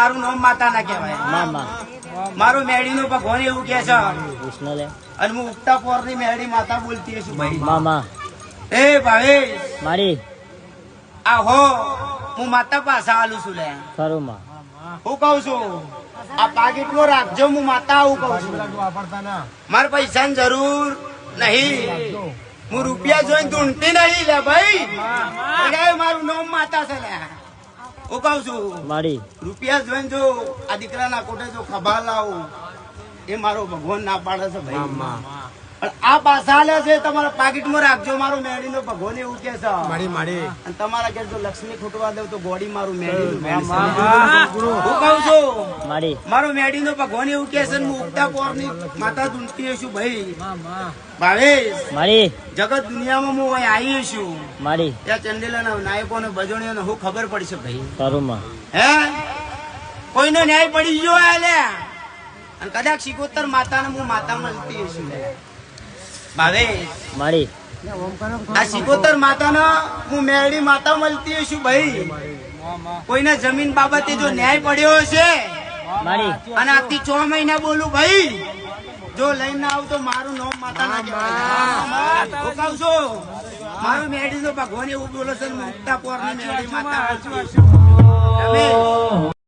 મારું નામ માતા ના કહેવાય. મામા. મારું મેડી નું ભગવાન એવું કે છે. કૃષ્ણ અને હું ઉગતા પોરની મેડી માતા બોલતી છું ભાઈ. મામા. એ ભાવેશ. મારી. આહો હું માતા પાસે આલું છું લે. ખરું માં હું કઉ છું આ પાકીટ નો રાખજો હું માતા આવું કઉ છું. મારે પૈસાની જરૂર નહીં. હું રૂપિયા જોઈને ઢૂંઢતી નહીં લે ભાઈ. મારું નામ માતા છે લે. હું કઉ છું મારી રૂપિયા જોઈને જો આ દીકરાના કોટે જો ખભા લાવું એ મારો ભગવાન ના પાડે છે ભાઈ. પણ આ પાસા લે છે તમારા પાકીટમાં રાખજો મારો મેડીનો ભગવાન એવું કે છે. અને તમારા ઘેર જો લક્ષ્મી ખૂટવા દઉં તો ગોળી મારું મેળી હું કહું છું મારી. મારો મેડીનો ભગવાન એવું કે છે ને હું ઉગતા પોરની માતા ધૂંઢતી છું ભાઈ. ભાવેશ મારી. જગત દુનિયામાં હું અહીં આવી છું. મારી. ત્યાં ચંદેલાના નાયકો ને બજોણીઓને હું ખબર પડશે ભાઈ. તારું માં હે? કોઈનો ન્યાય પડી ગયો હે અને કદાચ શિકોતર માતાને હું માતા મળતી હશું ભાવેશ. મારી. આ શિકોતર માતાને હું મેળી માતા મળતી હશું ભાઈ. કોઈને જમીન બાબતે જો ન્યાય પડ્યો હશે? અને આથી છ મહિના બોલું ભાઈ. જો લઈને આવું તો મારું નામ માતા ના કહેવાય. છું મારું મેડી તો ભગવાન એવું બોલો છે મુક્તા પોરની મેડી માતા